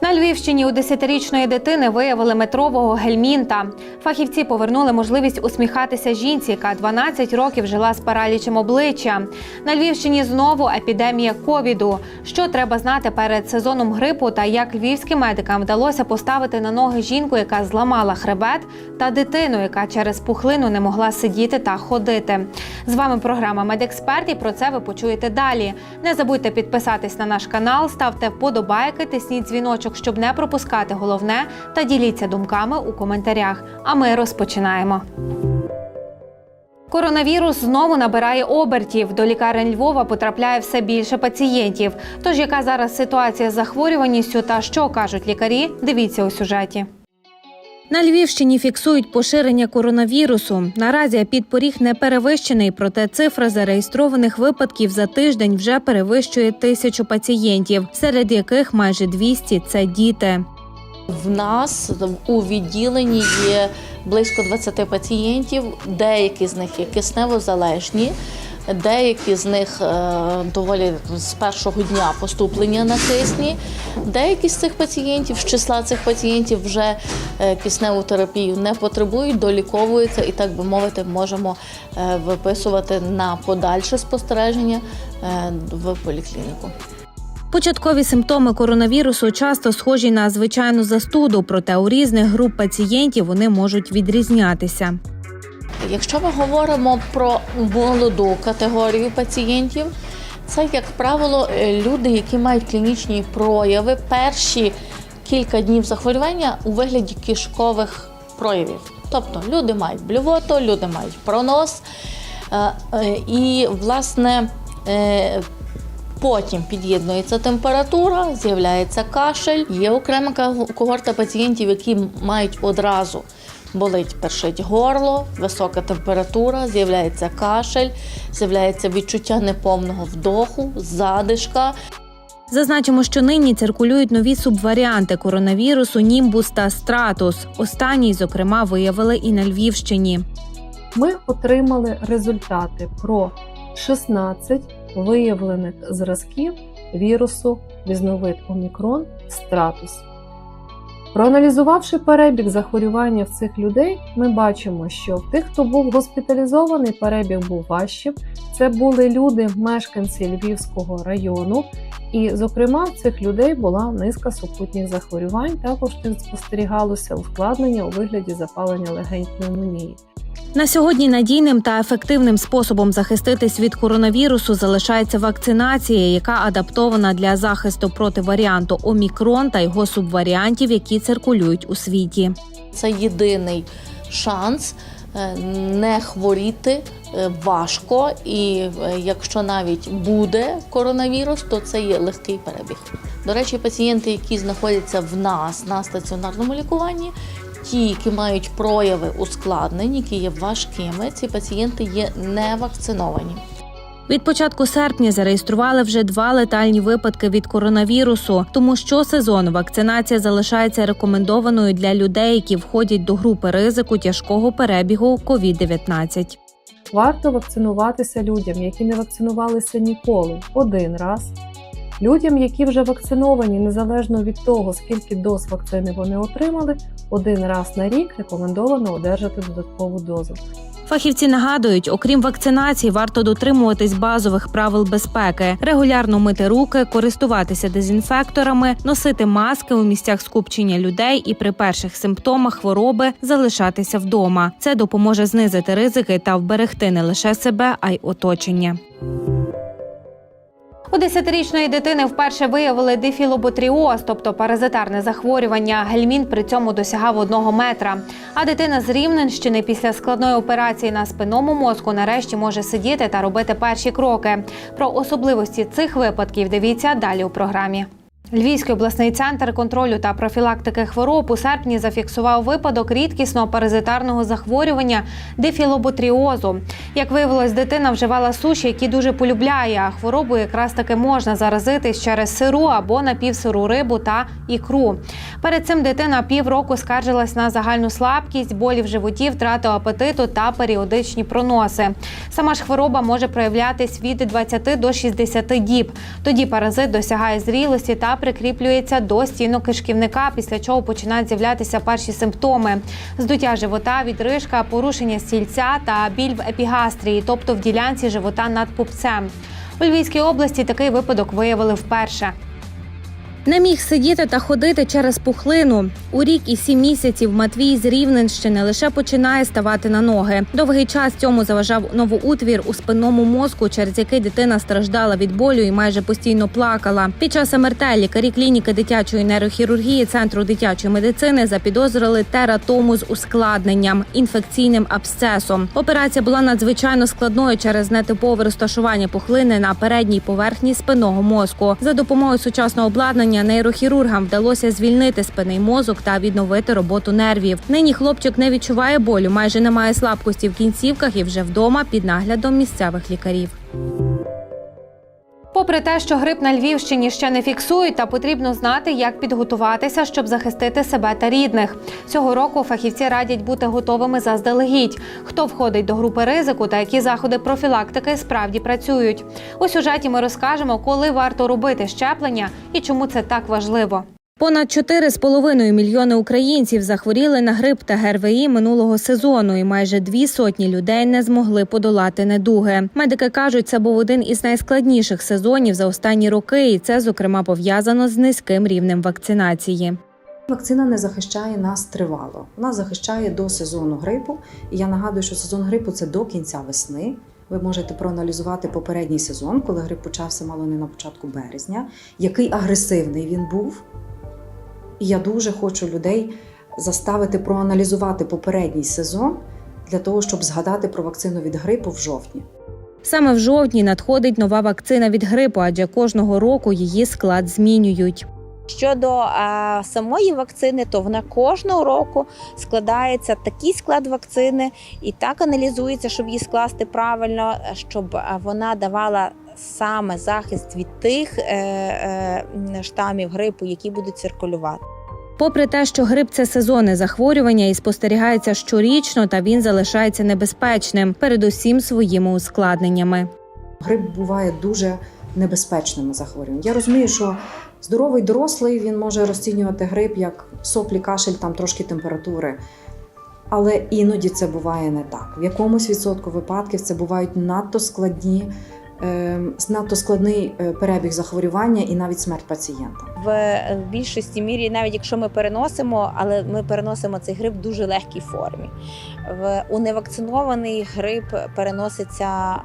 На Львівщині у 10-річної дитини виявили метрового гельмінта. Фахівці повернули можливість усміхатися жінці, яка 12 років жила з паралічем обличчя. На Львівщині знову епідемія ковіду. Що треба знати перед сезоном грипу та як львівським медикам вдалося поставити на ноги жінку, яка зламала хребет, та дитину, яка через пухлину не могла сидіти та ходити. З вами програма Медексперт і про це ви почуєте далі. Не забудьте підписатись на наш канал, ставте вподобайки, тисніть дзвіночок, щоб не пропускати головне, та діліться думками у коментарях. А ми розпочинаємо. Коронавірус знову набирає обертів. До лікарень Львова потрапляє все більше пацієнтів. Тож яка зараз ситуація з захворюваністю та що кажуть лікарі? Дивіться у сюжеті. На Львівщині фіксують поширення коронавірусу. Наразі підпоріг не перевищений, проте цифра зареєстрованих випадків за тиждень вже перевищує тисячу пацієнтів, серед яких майже 200 – це діти. В нас у відділенні є близько 20 пацієнтів. Деякі з них є киснево залежні, деякі з них е, доволі з першого дня поступлення на кисні. Деякі з цих пацієнтів, з числа цих пацієнтів, вже е, кисневу терапію не потребують, доліковуються і, так би мовити, можемо е, виписувати на подальше спостереження в поліклініку. Початкові симптоми коронавірусу часто схожі на звичайну застуду, проте у різних груп пацієнтів вони можуть відрізнятися. Якщо ми говоримо про молоду категорію пацієнтів, це, як правило, е, люди, які мають клінічні прояви перші кілька днів захворювання у вигляді кишкових проявів. Тобто люди мають блювоту, люди мають пронос. Е, е, І, власне, Потім під'єднується температура, з'являється кашель. Є окрема когорта пацієнтів, які мають одразу болить першить горло, висока температура, з'являється кашель, з'являється відчуття неповного вдоху, задишка. Зазначимо, що нині циркулюють нові субваріанти коронавірусу Німбус та Стратус. Останній, зокрема, виявили і на Львівщині. ми отримали результати про 16 виявлених зразків вірусу різновид Омікрон стратус. Проаналізувавши перебіг захворювання в цих людей, ми бачимо, що в тих, хто був госпіталізований, перебіг був важчим. Це були люди, мешканці Львівського району, і, зокрема, в цих людей була низка супутніх захворювань. Також тут спостерігалося ускладнення у вигляді запалення легень пневмонії. На сьогодні надійним та ефективним способом захиститись від коронавірусу залишається вакцинація, яка адаптована для захисту проти варіанту Омікрон та його субваріантів, які циркулюють у світі. Це єдиний шанс е, не хворіти важко, і е, якщо навіть буде коронавірус, то це є легкий перебіг. До речі, пацієнти, які знаходяться в нас на стаціонарному лікуванні, ті, які мають прояви ускладнень, які є важкими, ці пацієнти є не вакциновані. Від початку серпня зареєстрували вже два летальні випадки від коронавірусу. Тому щосезону вакцинація залишається рекомендованою для людей, які входять до групи ризику тяжкого перебігу COVID-19. Варто вакцинуватися людям, які не вакцинувалися ніколи, один раз. Людям, які вже вакциновані, незалежно від того, скільки доз вакцини вони отримали, один раз на рік рекомендовано одержати додаткову дозу. Фахівці нагадують, окрім вакцинації, варто дотримуватись базових правил безпеки, регулярно мити руки, користуватися дезінфекторами, носити маски у місцях скупчення людей і при перших симптомах хвороби залишатися вдома. Це допоможе знизити ризики та вберегти не лише себе, а й оточення. У 10-річної дитини вперше виявили дифілоботріоз, тобто паразитарне захворювання. Гельмін при цьому досягав одного метра. А дитина з Рівненщини після складної операції на спинному мозку нарешті може сидіти та робити перші кроки. Про особливості цих випадків дивіться далі у програмі. Львівський обласний центр контролю та профілактики хвороб у серпні зафіксував випадок рідкісного паразитарного захворювання дифілоботріозу. Як виявилось, дитина вживала суші, які дуже полюбляє. А хворобою якраз таки можна заразитись через сиру або напівсиру рибу та ікру. Перед цим дитина півроку скаржилась на загальну слабкість, болі в животі, втрату апетиту та періодичні проноси. Сама ж хвороба може проявлятись від 20 до 60 діб. Тоді паразит досягає зрілості та прикріплюється до стінок кишківника, після чого починають з'являтися перші симптоми: здуття живота, відрижка, порушення стільця та біль в епігастрії, тобто в ділянці живота над пупцем. У Львівській області такий випадок виявили вперше. Не міг сидіти та ходити через пухлину. У рік і сім місяців Матвій з Рівненщини лише починає ставати на ноги. Довгий час цьому заважав новоутвір у спинному мозку, через який дитина страждала від болю і майже постійно плакала. Під час МРТ лікарі клініки дитячої нейрохірургії центру дитячої медицини запідозрили тератому з ускладненням інфекційним абсцесом. Операція була надзвичайно складною через нетипове розташування пухлини на передній поверхні спинного мозку. За допомогою сучасного обладнання нейрохірургам вдалося звільнити спинний мозок та відновити роботу нервів. Нині хлопчик не відчуває болю, майже немає слабкості в кінцівках і вже вдома під наглядом місцевих лікарів. Попри те, що грип на Львівщині ще не фіксують, та потрібно знати, як підготуватися, щоб захистити себе та рідних. Цього року фахівці радять бути готовими заздалегідь. Хто входить до групи ризику та які заходи профілактики справді працюють. У сюжеті ми розкажемо, коли варто робити щеплення і чому це так важливо. Понад 4,5 мільйони українців захворіли на грип та ГРВІ минулого сезону, і майже дві сотні людей не змогли подолати недуги. Медики кажуть, це був один із найскладніших сезонів за останні роки, і це зокрема пов'язано з низьким рівнем вакцинації. Вакцина не захищає нас тривало. Вона захищає до сезону грипу. І я нагадую, що сезон грипу це до кінця весни. Ви можете проаналізувати попередній сезон, коли грип почався мало не на початку березня, який агресивний він був. І я дуже хочу людей заставити проаналізувати попередній сезон для того, щоб згадати про вакцину від грипу в жовтні. Саме в жовтні надходить нова вакцина від грипу, адже кожного року її склад змінюють. Щодо е, самої вакцини, то вона кожного року складається такий склад вакцини і так аналізується, щоб її скласти правильно, щоб вона давала саме захист від тих е, е, штамів грипу, які будуть циркулювати. Попри те, що грип це сезонне захворювання і спостерігається щорічно, та він залишається небезпечним, передусім своїми ускладненнями. Грип буває дуже небезпечним захворюванням. Я розумію, що здоровий дорослий він може розцінювати грип як соплі, кашель, там трошки температури. Але іноді це буває не так. В якомусь відсотку випадків це бувають надто складні, надто складний е, перебіг захворювання і навіть смерть пацієнта. В більшості мірі, навіть якщо ми переносимо, але ми переносимо цей грип в дуже легкій формі. В у невакцинований грип переноситься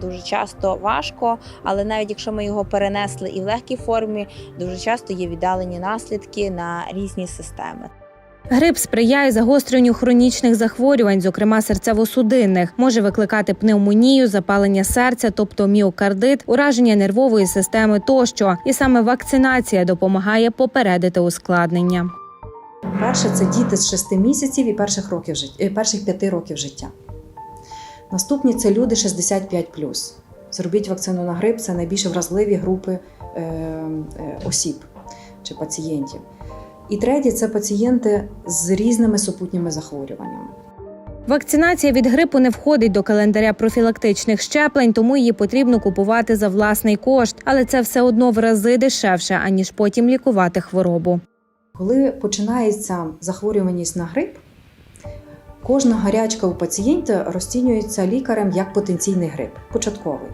дуже часто важко, але навіть якщо ми його перенесли і в легкій формі, дуже часто є віддалені наслідки на різні системи. Грип сприяє загостренню хронічних захворювань, зокрема серцево-судинних, може викликати пневмонію, запалення серця, тобто міокардит, ураження нервової системи тощо. І саме вакцинація допомагає попередити ускладнення. Перше це діти з 6 місяців і перших років е, перших 5 років життя. Наступні це люди 65 Зробіть вакцину на грип це найбільш вразливі групи е, е, осіб чи пацієнтів. І третє це пацієнти з різними супутніми захворюваннями. Вакцинація від грипу не входить до календаря профілактичних щеплень, тому її потрібно купувати за власний кошт, але це все одно в рази дешевше, аніж потім лікувати хворобу. Коли починається захворюваність на грип, кожна гарячка у пацієнта розцінюється лікарем як потенційний грип, початковий.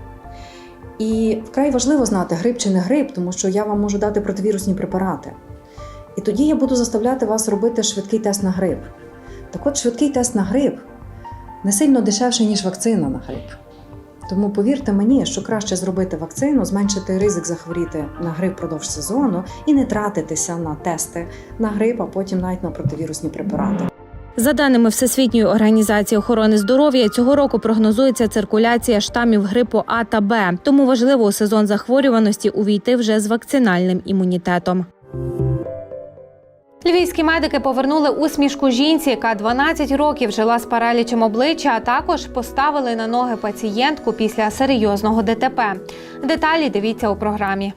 І вкрай важливо знати, грип чи не грип, тому що я вам можу дати противірусні препарати. І тоді я буду заставляти вас робити швидкий тест на грип. Так от, швидкий тест на грип не сильно дешевший, ніж вакцина на грип. Тому повірте мені, що краще зробити вакцину, зменшити ризик захворіти на грип впродовж сезону і не тратитися на тести на грип, а потім навіть на противірусні препарати. За даними Всесвітньої організації охорони здоров'я, цього року прогнозується циркуляція штамів грипу А та Б. Тому важливо у сезон захворюваності увійти вже з вакцинальним імунітетом. Львівські медики повернули усмішку жінці, яка 12 років жила з паралічем обличчя, а також поставили на ноги пацієнтку після серйозного ДТП. Деталі дивіться у програмі.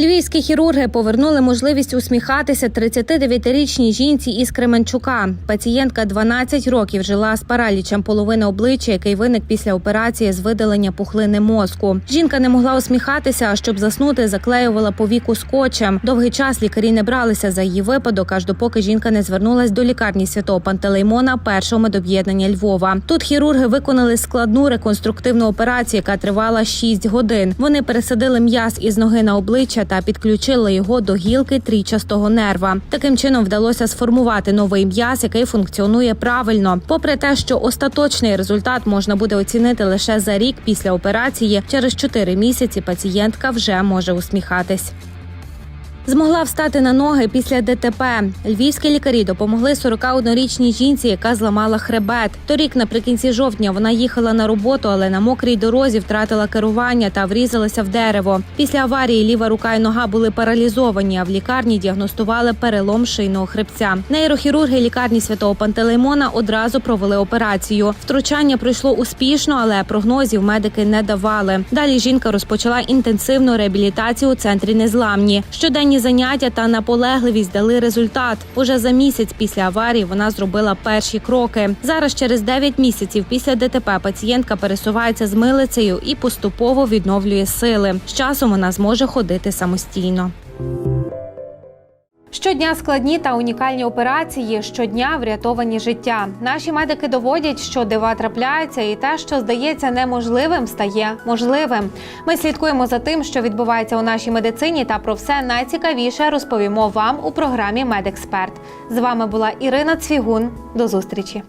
Львівські хірурги повернули можливість усміхатися 39-річній жінці із Кременчука. Пацієнтка 12 років жила з паралічем половини обличчя, який виник після операції з видалення пухлини мозку. Жінка не могла усміхатися, а щоб заснути, заклеювала повіку скотчем. Довгий час лікарі не бралися за її випадок, аж допоки жінка не звернулась до лікарні святого Пантелеймона першого медоб'єднання Львова. Тут хірурги виконали складну реконструктивну операцію, яка тривала 6 годин. Вони пересадили м'яз із ноги на обличчя та підключили його до гілки трійчастого нерва. Таким чином вдалося сформувати новий м'яз, який функціонує правильно. Попри те, що остаточний результат можна буде оцінити лише за рік після операції, через 4 місяці пацієнтка вже може усміхатись. Змогла встати на ноги після ДТП. Львівські лікарі допомогли 41-річній жінці, яка зламала хребет. Торік, наприкінці жовтня, вона їхала на роботу, але на мокрій дорозі втратила керування та врізалася в дерево. Після аварії ліва рука і нога були паралізовані, а в лікарні діагностували перелом шийного хребця. Нейрохірурги лікарні святого Пантелеймона одразу провели операцію. Втручання пройшло успішно, але прогнозів медики не давали. Далі жінка розпочала інтенсивну реабілітацію у центрі незламні. Щоденні заняття та наполегливість дали результат. Уже за місяць після аварії вона зробила перші кроки. Зараз, через 9 місяців після ДТП, пацієнтка пересувається з милицею і поступово відновлює сили. З часом вона зможе ходити самостійно. Щодня складні та унікальні операції, щодня врятовані життя. Наші медики доводять, що дива трапляються, і те, що здається неможливим, стає можливим. Ми слідкуємо за тим, що відбувається у нашій медицині, та про все найцікавіше розповімо вам у програмі Медексперт. З вами була Ірина Цвігун. До зустрічі.